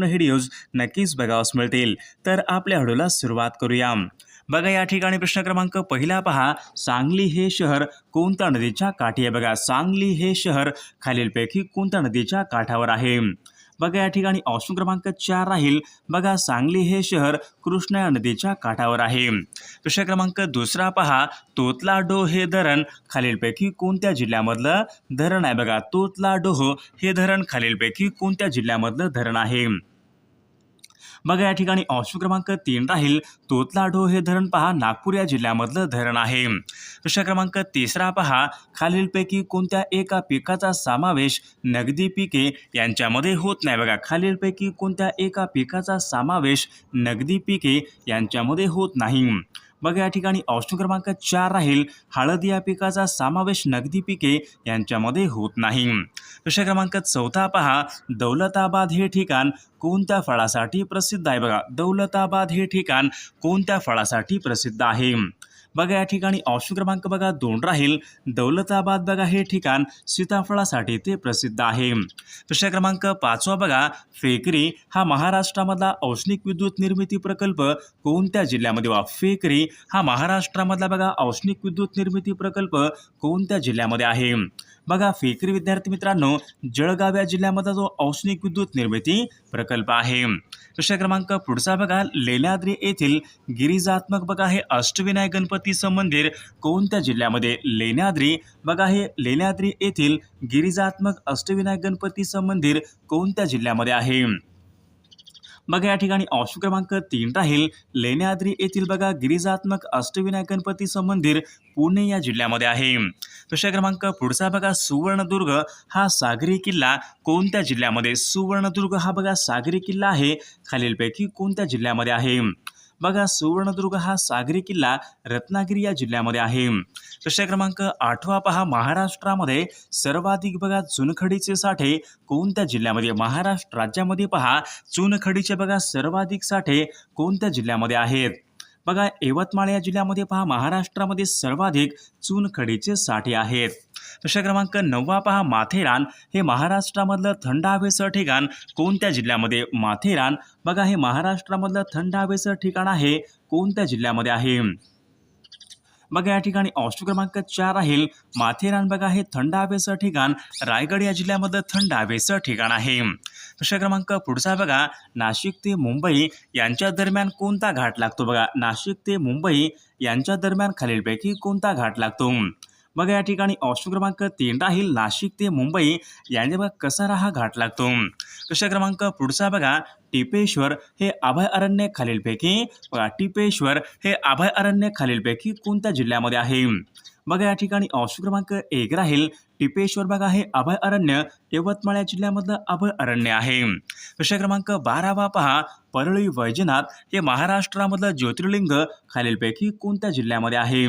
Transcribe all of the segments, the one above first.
Videos नक्कीच बघावस मिळतील. तर आपल्या व्हिडिओला सुरुवात करूया. बघा या ठिकाणी प्रश्न क्रमांक पहिला पहा. सांगली हे शहर कोणत्या नदीच्या काठी आहे? बघा सांगली हे शहर खालीलपैकी कोणत्या नदीच्या काठावर आहे? बघा या ठिकाणी ऑप्शन क्रमांक चार राहील. बघा सांगली हे शहर कृष्णा नदीच्या काठावर आहे. प्रश्न क्रमांक दुसरा पहा. तोतला डो हे धरण खालीलपैकी कोणत्या जिल्ह्यामधलं धरण आहे? बघा तोतला डोह हे धरण खालीलपैकी कोणत्या जिल्ह्यामधलं धरण आहे? बघा या ठिकाणी ऑप्शन क्रमांक तीन राहील. तोतलाढो हे धरण पहा. नागपूर या जिल्ह्यामधलं धरण आहे. प्रश्न क्रमांक तिसरा पहा. खालीलपैकी कोणत्या एका पिकाचा समावेश नगदी पिके यांच्यामध्ये होत नाही? बघा खालीलपैकी कोणत्या एका पिकाचा समावेश नगदी पिके यांच्यामध्ये होत नाही? बघा या ठिकाणी ऑप्शन क्रमांक चार राहील. हळद या पिकाचा समावेश नगदी पिके यांच्यामध्ये होत नाही. प्रश्न क्रमांक चौथा पहा. दौलताबाद हे ठिकाण कोणत्या फळासाठी प्रसिद्ध आहे? बघा दौलताबाद हे ठिकाण कोणत्या फळासाठी प्रसिद्ध आहे? बघा या ठिकाणी ऑप्शन क्रमांक बघा दोन राहील. दौलताबाद बघा हे ठिकाण सीताफळासाठी ते प्रसिद्ध आहे. प्रश्न क्रमांक पाचवा बघा. फेकरी हा महाराष्ट्रामधला औष्णिक विद्युत निर्मिती प्रकल्प कोणत्या जिल्ह्यामध्ये वा? फेकरी हा महाराष्ट्रामधला बघा औष्णिक विद्युत निर्मिती प्रकल्प कोणत्या जिल्ह्यामध्ये आहे? बघा फेकरी विद्यार्थी मित्रांनो जळगाव या जिल्ह्यामधला जो औष्णिक विद्युत निर्मिती प्रकल्प आहे. प्रश्न क्रमांक पुढचा बघा. लेल्याद्री येथील गिरिजात्मक बघा हे अष्टविनायक गणपतीचं मंदिर कोणत्या जिल्ह्यामध्ये? लेण्याद्री. बघा हे लेण्याद्री येथील गिरिजात्मक अष्टविनायक गणपतीचं मंदिर कोणत्या जिल्ह्यामध्ये आहे? बघा या ठिकाणी ऑप्शन क्रमांक तीन राहील. लेण्याद्री येथील बघा गिरिजात्मक अष्टविनायक गणपतीचं मंदिर पुणे या जिल्ह्यामध्ये आहे. प्रश्न क्रमांक पुढचा बघा सुवर्णदुर्ग. हा सागरी किल्ला कोणत्या जिल्ह्यामध्ये? सुवर्णदुर्ग हा बघा सागरी किल्ला आहे. खालीलपैकी कोणत्या जिल्ह्यामध्ये आहे? बघा सुवर्णदुर्ग हा सागरी किल्ला रत्नागिरी या जिल्ह्यामध्ये आहे. प्रश्न क्रमांक आठवा पहा महाराष्ट्रामध्ये सर्वाधिक बघा चुनखडीचे साठे कोणत्या जिल्ह्यामध्ये? महाराष्ट्र राज्यामध्ये पहा चुनखडीचे बघा सर्वाधिक साठे कोणत्या जिल्ह्यामध्ये आहेत? बघा यवतमाळ या जिल्ह्यामध्ये पहा महाराष्ट्रामध्ये सर्वाधिक चुनखडीचे साठे आहेत. प्रश्न क्रमांक नववा पहा माथेरान. हे महाराष्ट्रामधलं थंड हवेचं ठिकाण. कोणत्या जिल्ह्यामध्ये माथेरान? बघा हे महाराष्ट्रामधलं थंड हवेचं ठिकाण आहे. कोणत्या जिल्ह्यामध्ये आहे? बघा या ठिकाणी ऑप्शन क्रमांक चार राहील. माथेरान बघा हे थंड हवेचं ठिकाण. रायगड या जिल्ह्यामधलं थंड हवेचं ठिकाण आहे. प्रश्न क्रमांक पुढचा बघा. नाशिक ते मुंबई यांच्या दरम्यान कोणता घाट लागतो? बघा नाशिक ते मुंबई यांच्या दरम्यान खालीलपैकी कोणता घाट लागतो? बघा या ठिकाणी ऑप्शन क्रमांक तीन राहील नाशिक ते मुंबई. यांच्या बघा कसारा हा घाट लागतो? प्रश्न क्रमांक? पुढचा बघा टिपेश्वर हे अभय अरण्य खालीलपैकी. बघा टिपेश्वर हे अभय अरण्य खालीलपैकी कोणत्या जिल्ह्यामध्ये आहे? बघा या ठिकाणी ऑप्शन क्रमांक एक राहील टिपेश्वर बघा हे अभय अरण्य यवतमाळ या जिल्ह्यामधलं अभय अरण्य आहे. प्रश्न क्रमांक बारावा पहा परळी वैजनाथ हे महाराष्ट्रामधलं ज्योतिर्लिंग खालीलपैकी कोणत्या जिल्ह्यामध्ये आहे?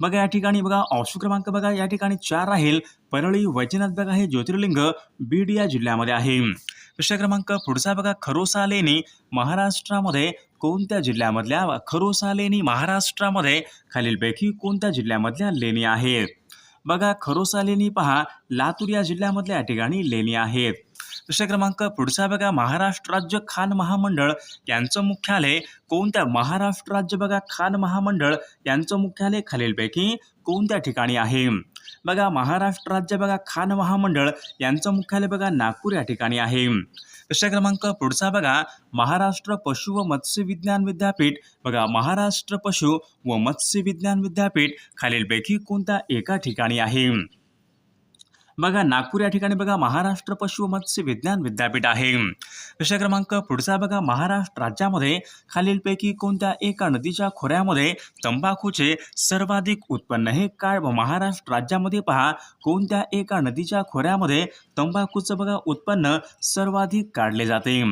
बघा या ठिकाणी बघा ऑप्शन क्रमांक बघा या ठिकाणी चार राहील परळी वैजनाथ बघा हे ज्योतिर्लिंग बीड या जिल्ह्यामध्ये आहे. प्रश्न क्रमांक पुढचा बघा खरोसा लेणी महाराष्ट्रामध्ये कोणत्या जिल्ह्यामधल्या खरोसा लेणी महाराष्ट्रामध्ये खालीलपैकी कोणत्या जिल्ह्यामधल्या लेणी आहेत? बघा खरोसा लेणी पहा लातूर या जिल्ह्यामधल्या या ठिकाणी लेणी आहेत. प्रश्न क्रमांक पुढचा बघा महाराष्ट्र राज्य खान महामंडळ. यांचं मुख्यालय कोणत्या महाराष्ट्र राज्य बघा खान महामंडळ यांचं मुख्यालय खालीलपैकी कोणत्या ठिकाणी आहे? बघा महाराष्ट्र राज्य बघा खान महामंडळ यांचं मुख्यालय बघा नागपूर या ठिकाणी आहे. प्रश्न क्रमांक पुढचा बघा महाराष्ट्र पशु व मत्स्य विज्ञान विद्यापीठ. बघा महाराष्ट्र पशु व मत्स्य विज्ञान विद्यापीठ खालीलपैकी कोणत्या एका ठिकाणी आहे? बघा नागपूर या ठिकाणी बघा महाराष्ट्र पशु मत्स्य विज्ञान विद्यापीठ आहे. विषय क्रमांक पुढचा बघा महाराष्ट्र राज्यामध्ये खालीलपैकी कोणत्या एका नदीच्या खोऱ्यामध्ये तंबाखूचे सर्वाधिक उत्पन्न हे काय महाराष्ट्र राज्यामध्ये पहा कोणत्या एका नदीच्या खोऱ्यामध्ये तंबाखूचं बघा उत्पन्न सर्वाधिक काढले जाते?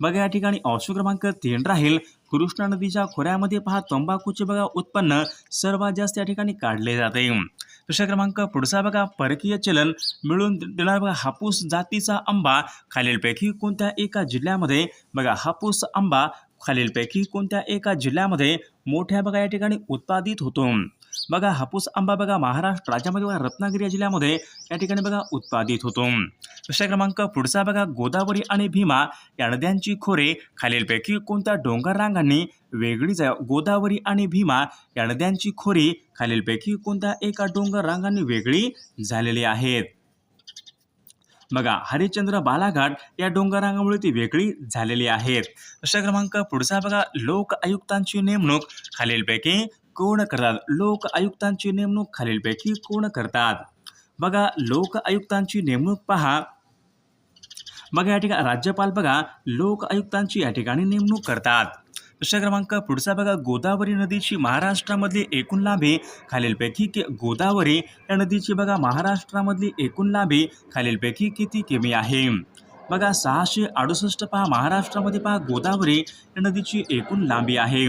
बघा या ठिकाणी ऑप्शन क्रमांक तीन राहील कृष्णा नदीच्या खोऱ्यामध्ये पहा तंबाखूचे बघा उत्पन्न सर्वात जास्त या ठिकाणी काढले जाते. प्रश्न क्रमांक पुढचा बघा परकीय चलन मिळून देणारा बघा हापूस जातीचा आंबा खालीलपैकी कोणत्या एका जिल्ह्यामध्ये बघा हापूस आंबा खालीलपैकी कोणत्या एका जिल्ह्यामध्ये मोठ्या बघा या ठिकाणी उत्पादित होतो. बघा हापूस आंबा बघा महाराष्ट्र राज्यामध्ये बघा रत्नागिरी जिल्ह्यामध्ये या ठिकाणी बघा उत्पादित होतो. दुसऱ्या क्रमांक पुढचा बघा गोदावरी आणि भीमा या नद्यांची खोरे खालीलपैकी कोणत्या डोंगर रांगांनी वेगळीच आहे? गोदावरी आणि भीमा या नद्यांची खोरी खालीलपैकी कोणत्या एका डोंगर रांगांनी वेगळी झालेली आहेत? बघा हरिश्चंद्र बालाघाट या डोंगरांगामुळे ती वेगळी झालेली आहेत. अशा क्रमांक पुढचा बघा लोक आयुक्तांची नेमणूक खालीलपैकी कोण करतात? लोक आयुक्तांची नेमणूक खालीलपैकी कोण करतात? बघा लोक आयुक्तांची नेमणूक पहा. बघा या ठिकाणी राज्यपाल बघा लोक आयुक्तांची या ठिकाणी नेमणूक करतात. दुसरा क्रमांक पुढचा बघा गोदावरी नदीची महाराष्ट्रामधली एकूण लांबी खालीलपैकी के गोदावरी या नदीची बघा महाराष्ट्रामधली एकूण लांबी खालीलपैकी किती किमी आहे? बघा सहाशे अडुसष्ट पहा महाराष्ट्रामध्ये पहा गोदावरी या नदीची एकूण लांबी आहे.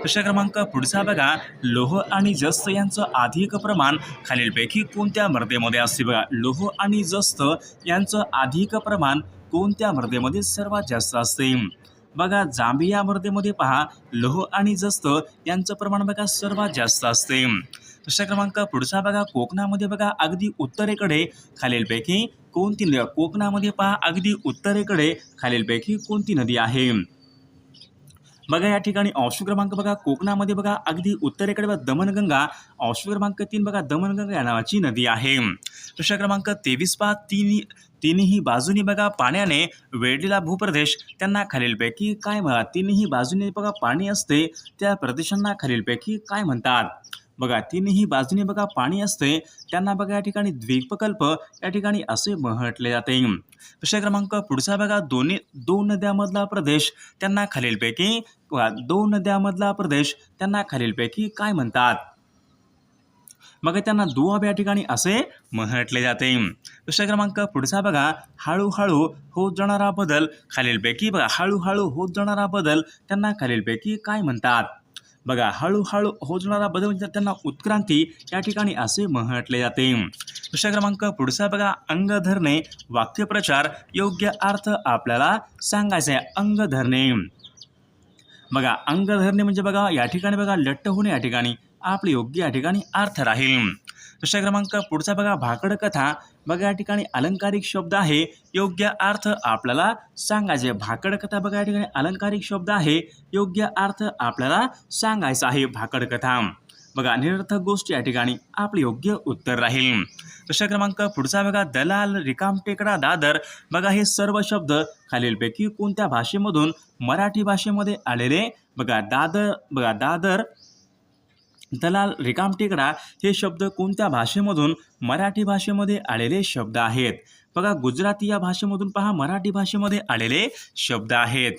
प्रश्न क्रमांक पुढचा बघा लोह आणि जस्त यांचं अधिक प्रमाण खालीलपैकी कोणत्या मृदेमध्ये असते बघा? लोह आणि जस्त यांचं अधिक प्रमाण कोणत्या मृदेमध्ये सर्वात जास्त असते? बघा जांबिया मर्देमध्ये पहा लोह आणि जस्त यांचं प्रमाण बघा सर्वात जास्त असते. दुसऱ्या क्रमांक पुढचा बघा कोकणामध्ये बघा अगदी उत्तरेकडे खालीलपैकी कोणती कोकणामध्ये पहा अगदी उत्तरेकडे खालीलपैकी कोणती नदी आहे? बघा या ठिकाणी ऑप्शन क्रमांक बघा कोकणामध्ये बघा अगदी उत्तरेकडे बघा दमनगंगा. ऑप्शन क्रमांक तीन बघा दमनगंगा या नावाची नदी आहे. प्रश्न क्रमांक तेवीस पहा तीन तिन्ही बाजूनी बघा पाण्याने वेढलेला भूप्रदेश त्यांना खालीलपैकी काय म्हणतात? तिन्ही बाजूने बघा पाणी असते त्या प्रदेशांना खालीलपैकी काय म्हणतात? बघा तिन्ही बाजूने बघा पाणी असते त्यांना बघा या ठिकाणी द्वीपकल्प या ठिकाणी असे म्हटले जाते. प्रश्न क्रमांक पुढचा बघा दोन्ही दोन नद्यामधला प्रदेश त्यांना खालीलपैकी दोन नद्यामधला प्रदेश त्यांना खालीलपैकी काय म्हणतात? मग त्यांना दुआब या ठिकाणी असे म्हटले जाते. दुसरा क्रमांक पुढचा बघा हळूहळू होत जाणारा बदल खालीलपैकी बघा हळूहळू होत जाणारा बदल त्यांना खालीलपैकी काय म्हणतात? बघा हळूहळू होत बदल म्हणजे त्यांना उत्क्रांती या ठिकाणी असे म्हटले जाते. प्रश्न क्रमांक पुढचा बघा अंग धरणे वाक्यप्रचार योग्य अर्थ आपल्याला सांगायचा आहे. अंग धरणे बघा अंग धरणे म्हणजे बघा या ठिकाणी बघा लट्ट होणे या ठिकाणी. आपली योग्य या ठिकाणी अर्थ राहील. दुसरा क्रमांक पुढचा बघा भाकड कथा. बघा या ठिकाणी अलंकारिक शब्द आहे. योग्य अर्थ आपल्याला सांगायचे. भाकड कथा बघा या ठिकाणी अलंकारिक शब्द आहे. योग्य अर्थ आपल्याला सांगायचा आहे. भाकड कथा. बघा निरर्थक गोष्ट या ठिकाणी आपले योग्य उत्तर राहील. दुसरा क्रमांक पुढचा बघा दलाल रिकाम टेकडा दादर. बघा हे सर्व शब्द खालीलपैकी कोणत्या भाषेमधून मराठी भाषेमध्ये आलेले? बघा दादर बघा दादर दलाल रिकामटेकडा हे शब्द कोणत्या भाषेमधून मराठी भाषेमध्ये आलेले शब्द आहेत? बघा गुजराती या भाषेमधून पहा मराठी भाषेमध्ये आलेले शब्द आहेत.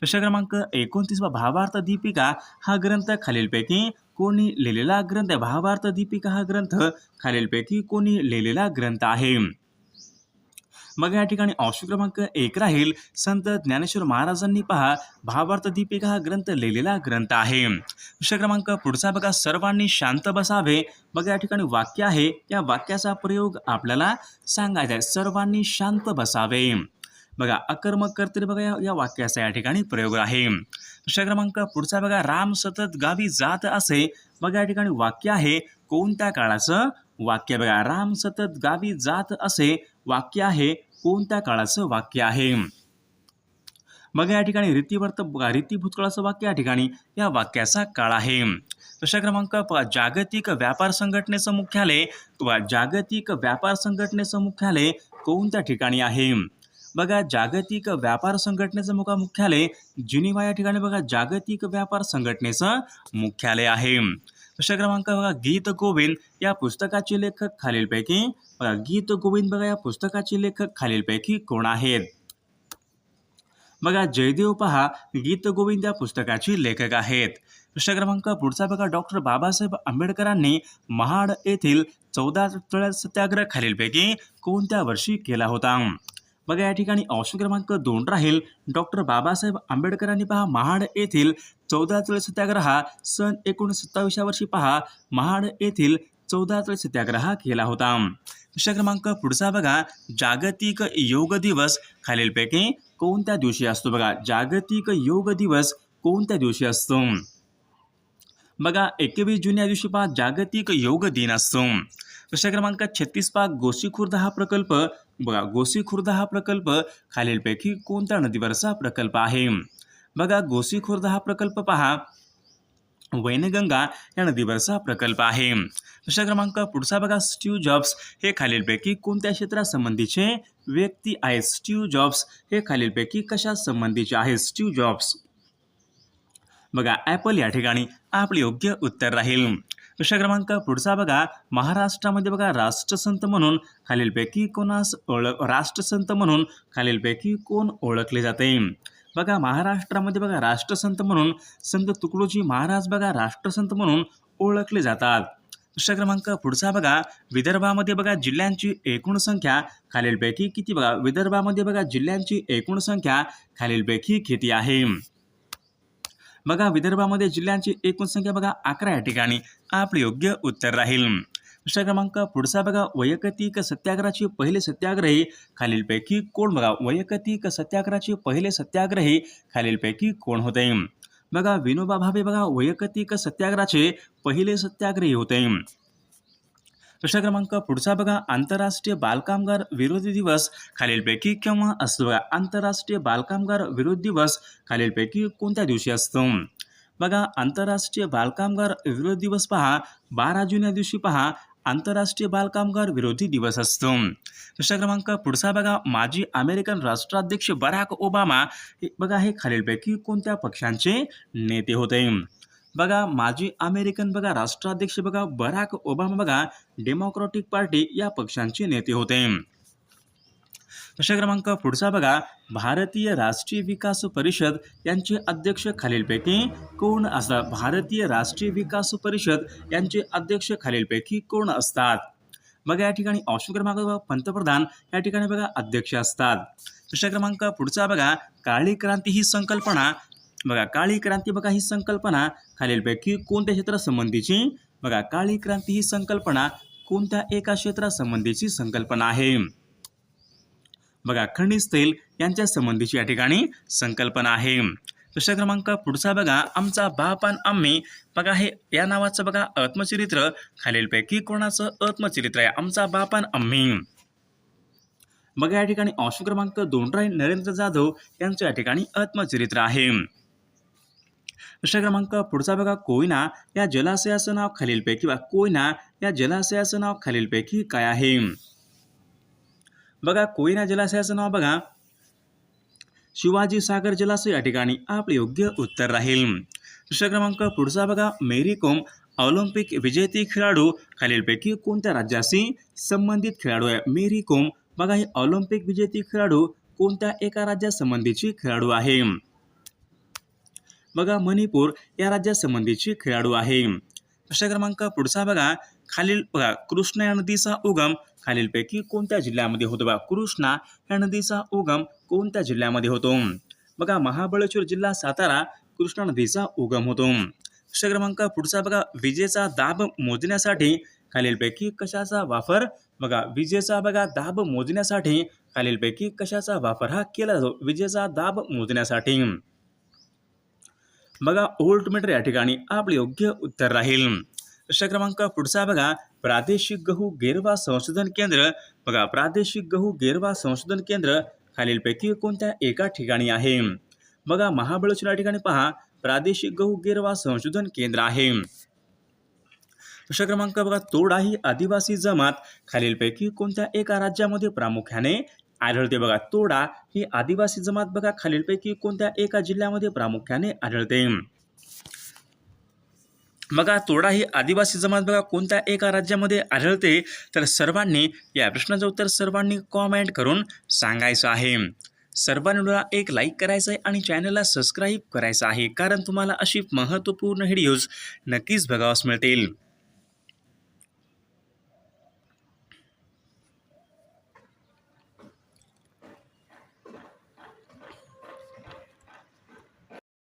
प्रश्न क्रमांक एकोणतीस भावार्थ दीपिका हा ग्रंथ खालीलपैकी कोणी लिहिलेला ग्रंथ आहे? भावार्थ दीपिका हा ग्रंथ खालीलपैकी कोणी लिहिलेला ग्रंथ आहे? मग या ठिकाणी ऑप्शन क्रमांक एक राहील. संत ज्ञानेश्वर महाराजांनी पहा भावार्थ दीपिका हा ग्रंथ लिहिलेला ग्रंथ आहे. विषय क्रमांक पुढचा बघा सर्वांनी शांत बसावे. बघा या ठिकाणी वाक्य आहे. या वाक्याचा प्रयोग आपल्याला सांगायचा आहे. सर्वांनी शांत बसावे. बघा अकर्मक कर्तरी बघा या या वाक्याचा या ठिकाणी प्रयोग आहे. विषय क्रमांक पुढचा बघा राम सतत गावी जात असे. बघा या ठिकाणी वाक्य आहे. कोणत्या काळाचं वाक्य बघा राम सतत गावी जात असे. वाक्य आहे कोणत्या काळाचं वाक्य आहे? बघा या ठिकाणी रीतीवर्त बघा रीती भूतकाळाचं वाक्य या ठिकाणी या वाक्याचा काळ आहे. प्रश्न क्रमांक प- जागतिक व्यापार संघटनेचं मुख्यालय जागतिक व्यापार संघटनेचं मुख्यालय कोणत्या ठिकाणी आहे? बघा जागतिक व्यापार संघटनेचं मुका मुख्यालय जिनिवा या ठिकाणी बघा जागतिक व्यापार संघटनेचं मुख्यालय आहे. प्रश्न क्रमांक बघा? गीत गोविंद. या पुस्तकाचे लेखक खालीलपैकी बघा गीत गोविंद बघा या पुस्तकाचे लेखक खालीलपैकी कोण आहेत? बघा जयदेव पहा गीत गोविंद या पुस्तकाचे लेखक आहेत. प्रश्न क्रमांक पुढचा बघा डॉक्टर बाबासाहेब आंबेडकरांनी महाड येथील चौदा तळ सत्याग्रह खालीलपैकी कोणत्या वर्षी केला होता? बघा या ठिकाणी ऑप्शन क्रमांक दोन राहील. डॉक्टर बाबासाहेब आंबेडकरांनी पहा महाड येथील चौदा तळ सत्याग्रह सन एकोणीसशे सत्तावीसच्या वर्षी पहा महाड येथील चौदा तळ सत्याग्रह केला होता. प्रश्न क्रमांक पुढचा बघा जागतिक योग दिवस. खालीलपैकी कोणत्या दिवशी असतो बघा? जागतिक योग दिवस कोणत्या दिवशी असतो? बघा एकवीस जून या दिवशी पहा जागतिक योग दिन असतो. प्रश्न क्रमांक छत्तीस पहा गोसीखुर्द हा प्रकल्प बघा गोसी खुर्द हा प्रकल्प खालीलपैकी कोणत्या नदीवरचा प्रकल्प आहे? बघा गोसी खुर्द हा प्रकल्प पहा. वैनगंगा या नदीवरचा प्रकल्प आहे. प्रश्न क्रमांक पुढचा बघा स्टीव जॉब्स हे खालीलपैकी कोणत्या क्षेत्रासंबंधीचे व्यक्ती आहेत? स्टीव जॉब्स हे खालीलपैकी कशा संबंधीचे आहेत? Steve jobs. बघा ॲपल या ठिकाणी आपले योग्य उत्तर राहील. प्रश्न क्रमांक पुढचा बघा. महाराष्ट्रामध्ये बघा राष्ट्रसंत म्हणून खालीलपैकी कोणास ओळख राष्ट्रसंत म्हणून खालीलपैकी कोण ओळखले जाते? बघा महाराष्ट्रामध्ये बघा राष्ट्रसंत म्हणून संत तुकडोजी महाराज बघा राष्ट्रसंत म्हणून ओळखले जातात. प्रश्न क्रमांक पुढचा बघा. विदर्भामध्ये बघा जिल्ह्यांची एकूण संख्या खालीलपैकी किती बघा? विदर्भामध्ये बघा जिल्ह्यांची एकूण संख्या खालीलपैकी किती आहे? बघा विदर्भामध्ये जिल्ह्यांची एकूण संख्या बघा अकरा या ठिकाणी. आपले योग्य उत्तर राहील. प्रश्न क्रमांक पुढचा बघा वैयक्तिक सत्याग्रहाचे पहिले सत्याग्रही खालीलपैकी कोण बघा वैयक्तिक सत्याग्रहाचे पहिले सत्याग्रही खालीलपैकी कोण होते? बघा विनोबा भावे बघा वैयक्तिक सत्याग्रहाचे पहिले सत्याग्रही होते. प्रश्न क्रमांक पुढचा बघा. आंतरराष्ट्रीय बालकामगार विरोधी दिवस खालीलपैकी केव्हा असतो बघा? आंतरराष्ट्रीय बालकामगार विरोधी दिवस खालीलपैकी कोणत्या दिवशी असतो? बघा आंतरराष्ट्रीय बालकामगार विरोधी दिवस पहा. बारा जून या दिवशी पहा. आंतरराष्ट्रीय बालकामगार विरोधी दिवस असतो. प्रश्न क्रमांक पुढचा बघा. माजी अमेरिकन राष्ट्राध्यक्ष बराक ओबामा हे बघा हे खालीलपैकी कोणत्या पक्षांचे नेते होते? बघा माजी अमेरिकन बघा राष्ट्राध्यक्ष बघा बराक ओबामा बघा डेमोक्रॅटिक पार्टी या पक्षांचे नेते होते. प्रश्न क्रमांक पुढचा बघा भारतीय राष्ट्रीय विकास परिषद यांचे अध्यक्ष खालीलपैकी कोण असतात? भारतीय राष्ट्रीय विकास परिषद यांचे अध्यक्ष खालीलपैकी कोण असतात? बघा या ठिकाणी ऑप्शन क्रमांक पंतप्रधान या ठिकाणी बघा अध्यक्ष असतात. प्रश्न क्रमांक पुढचा बघा काळी क्रांती ही संकल्पना बघा काळी क्रांती बघा ही संकल्पना खालीलपैकी कोणत्या क्षेत्रासंबंधीची? बघा काळी क्रांती ही संकल्पना कोणत्या एका क्षेत्रासंबंधीची संकल्पना आहे? बघा खनिज तेल यांच्या संबंधीची या ठिकाणी संकल्पना आहे. प्रश्न क्रमांक पुढचा बघा आमचा बाप आणि आम्ही बघा हे या नावाचं बघा आत्मचरित्र खालीलपैकी कोणाचं आत्मचरित्र आहे? आमचा बाप आणि आम्ही. बघा या ठिकाणी ऑप्शन क्रमांक दोन राय नरेंद्र जाधव यांचं या ठिकाणी आत्मचरित्र आहे. प्रश्न क्रमांक पुढचा बघा. कोयना या जलाशयाचं नाव खालीलपैकी बघा. कोयना या जलाशयाचं नाव खालीलपैकी काय आहे? बघा कोयना जलाशयाचं नाव बघा. शिवाजी सागर जलाशय या ठिकाणी आपले योग्य उत्तर राहील. प्रश्न क्रमांक पुढचा बघा. मेरी कोम ऑलिम्पिक विजेती खेळाडू खालीलपैकी कोणत्या राज्याशी संबंधित खेळाडू आहे? मेरी कोम बघा ही ऑलिम्पिक विजेती खेळाडू कोणत्या एका राज्यासंबंधीची खेळाडू आहे? बघा मणिपूर या राज्यासंबंधीची खेळाडू आहे. प्रश्न क्रमांक पुढचा बघा. खालील बघा कृष्णा या नदीचा उगम खालीलपैकी कोणत्या जिल्ह्यामध्ये होतो? बघा कृष्णा या नदीचा उगम कोणत्या जिल्ह्यामध्ये होतो? बघा महाबळेश्वर जिल्हा सातारा कृष्णा नदीचा उगम होतो. प्रश्न क्रमांक पुढचा बघा. विजेचा दाब मोजण्यासाठी खालीलपैकी कशाचा वापर? बघा विजेचा बघा दाब मोजण्यासाठी खालीलपैकी कशाचा वापर? हा केला जातो. विजेचा दाब मोजण्यासाठी. बघा ओल्ट मीटर या ठिकाणी आपले योग्य उत्तर राहील. प्रश्न क्रमांक पुढचा बघा प्रादेशिक गहू गेरवा संशोधन केंद्र. बघा प्रादेशिक गहू गेरवा संशोधन केंद्र खालीलपैकी कोणत्या एका ठिकाणी आहे? बघा महाबळेश्वर या ठिकाणी पहा प्रादेशिक गहू गेरवा संशोधन केंद्र आहे. प्रश्न क्रमांक बघा तोडा ही आदिवासी जमात. खालीलपैकी कोणत्या एका राज्यामध्ये प्रामुख्याने आढळते बघा. तोडा ही आदिवासी जमात बघा खालीलपैकी कोणत्या एका जिल्ह्यामध्ये प्रामुख्याने आढळते. बघा तोडा ही आदिवासी जमात बघा कोणत्या एका राज्यामध्ये आढळते? तर सर्वांनी या प्रश्नाचं उत्तर सर्वांनी कॉमेंट करून सांगायचं आहे. सर्वांनी एक लाईक करायचं आहे आणि चॅनलला सबस्क्राईब करायचं आहे. कारण तुम्हाला अशी महत्त्वपूर्ण व्हिडिओज नक्कीच बघावास मिळतील.